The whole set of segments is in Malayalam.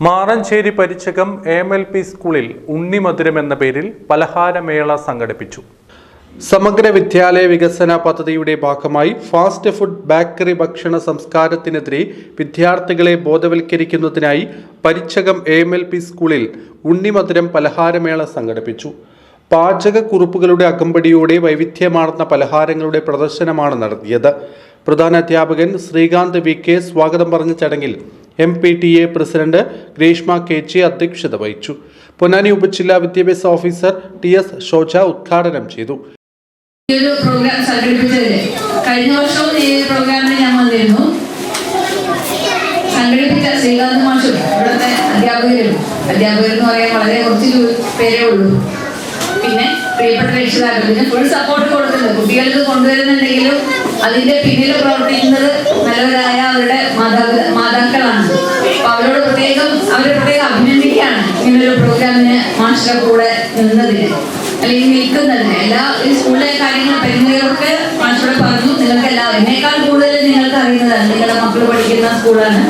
Maranchery Parichakam M L P സ്കൂളിൽ ഉണ്ണിമധുരം എന്ന പേരിൽ പലഹാരമേള സംഘടിപ്പിച്ചു. സമഗ്ര വിദ്യാലയ വികസന പദ്ധതിയുടെ ഭാഗമായി ഫാസ്റ്റ് ഫുഡ് ബേക്കറി ഭക്ഷണ സംസ്കാരത്തിനെതിരെ വിദ്യാർത്ഥികളെ ബോധവൽക്കരിക്കുന്നതിനായി പരിച്ചകം എം എൽ പി സ്കൂളിൽ ഉണ്ണിമധുരം പലഹാരമേള സംഘടിപ്പിച്ചു. പാചകക്കുറിപ്പുകളുടെ അകമ്പടിയോടെ വൈവിധ്യമാർന്ന പലഹാരങ്ങളുടെ പ്രദർശനമാണ് നടത്തിയത്. പ്രധാന അധ്യാപകൻ ശ്രീകാന്ത് വി കെ സ്വാഗതം പറഞ്ഞ ചടങ്ങിൽ M P T A president Greshma Kechi അധ്യക്ഷത വഹിച്ചു. പൊന്നാനി ഉപജില്ലാ വിദ്യാഭ്യാസ ഓഫീസർ ടി എസ് ഷോജ ഉദ്ഘാടനം ചെയ്തു. പ്രോഗ്രാം സംഘടിപ്പിച്ചതിൽ കഴിഞ്ഞ വർഷവും ഈ പ്രോഗ്രാമിന് ഞാൻ വന്നിരുന്നു. സംഘടിപ്പിച്ച ശ്രീകാന്ത് മാഷും ഇവിടുത്തെ അധ്യാപകരും എന്ന് പറയാൻ വളരെ കുറച്ച് പേരേ ഉള്ളൂ. പിന്നെ പ്രിയപ്പെട്ട രക്ഷിതാക്കൾ ഫുൾ സപ്പോർട്ട് കൊടുക്കുന്നത് കുട്ടികൾക്ക് കൊണ്ടുവരുന്നുണ്ടെങ്കിലും അതിന്റെ പിന്നിൽ പ്രവർത്തിക്കുന്നത് നല്ലവരായ അവരുടെ മാതാപിത മാതാക്കളാണ് അപ്പൊ അവരോട് പ്രത്യേകം അവരെ പ്രത്യേകം അഭിനന്ദിക്കുകയാണ്. ഇങ്ങനൊരു പ്രോഗ്രാമിന് മാഷിന്റെ കൂടെ നിന്നതിന്. അല്ലെങ്കിൽ നിൽക്കുന്നതിന്. എല്ലാ സ്കൂളിലെ കാര്യങ്ങൾ പരിമിതികൾക്ക് മാഷോട് പറഞ്ഞു. നിങ്ങൾക്ക് എല്ലാ എന്നേക്കാൾ കൂടുതൽ നിങ്ങൾക്ക് അറിയുന്നതാണ്. നിങ്ങളുടെ മക്കൾ പഠിക്കുന്ന സ്കൂളാണ്.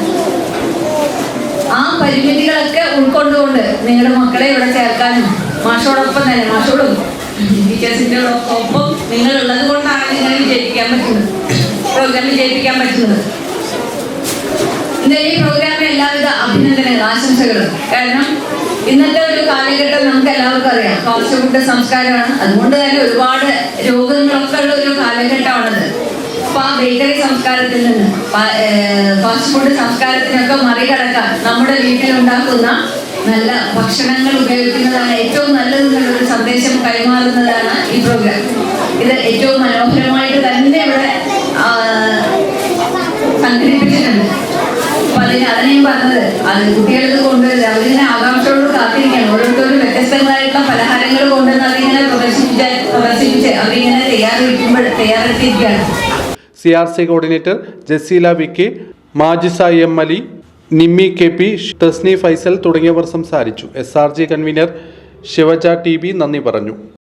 ആ പരിമിതികളൊക്കെ ഉൾക്കൊണ്ടുകൊണ്ട് നിങ്ങളുടെ മക്കളെ ഇവിടെ ചേർക്കാനും മാഷോടൊപ്പം തന്നെ മാഷോടും ടീച്ചേഴ്സിന്റെ ഒപ്പം നിങ്ങൾ ഉള്ളത് കൊണ്ടാണ് നിങ്ങൾ വിജയിപ്പിക്കാൻ പറ്റുന്നത്. പ്രോഗ്രാം വിജയിപ്പിക്കാൻ പറ്റുന്നത്. ഇന്ന് ഈ പ്രോഗ്രാമിന് എല്ലാവിധ അഭിനന്ദനങ്ങളും ആശംസകളും. കാരണം ഇന്നത്തെ ഒരു കാലഘട്ടം നമുക്ക് എല്ലാവർക്കും അറിയാം. ഫാസ്റ്റ് സംസ്കാരമാണ്. അതുകൊണ്ട് തന്നെ ഒരുപാട് രോഗങ്ങളൊക്കെ ഉള്ള ഒരു കാലഘട്ടമാണത്. അപ്പൊ ആ ബേക്കറി സംസ്കാരത്തിൽ നിന്ന് ഫാസ്റ്റ് ഫുഡ് സംസ്കാരത്തിനൊക്കെ മറികടക്കാൻ നമ്മുടെ വീട്ടിൽ ഉണ്ടാക്കുന്ന നല്ല ഭക്ഷണങ്ങൾ ഉപയോഗിക്കുന്നതാണ് ഏറ്റവും നല്ലത് എന്നുള്ളൊരു സന്ദേശം കൈമാറുന്നതാണ് ഈ പ്രോഗ്രാം ഇത് ഏറ്റവും മനോഹരമായിട്ട് തന്നെ ഇവിടെ ആ, സംഘടിപ്പിച്ചിട്ടുണ്ട് അതിനെയും പറഞ്ഞത് അത് കുട്ടികൾക്ക് കൊണ്ടുവരുന്നത്. അവരിങ്ങനെ ആകാംക്ഷയോട് കാത്തിരിക്കുകയാണ്. ഓരോരുത്തരും വ്യത്യസ്തങ്ങളായിട്ടുള്ള പലഹാരങ്ങൾ കൊണ്ടുവന്ന് അതിങ്ങനെ പ്രദർശിപ്പിച്ച പ്രദർശിപ്പിച്ച് അവരിങ്ങനെ തയ്യാറെടുക്കുമ്പോൾ തയ്യാറെടുത്തിരിക്കുകയാണ്. C R C coordinator Jaseela V K Majisa M Ali Nimmi K P Thasni Faisal തുടങ്ങിയവർ സംസാരിച്ചു. S R G convener Sivaja T B നന്ദി പറഞ്ഞു.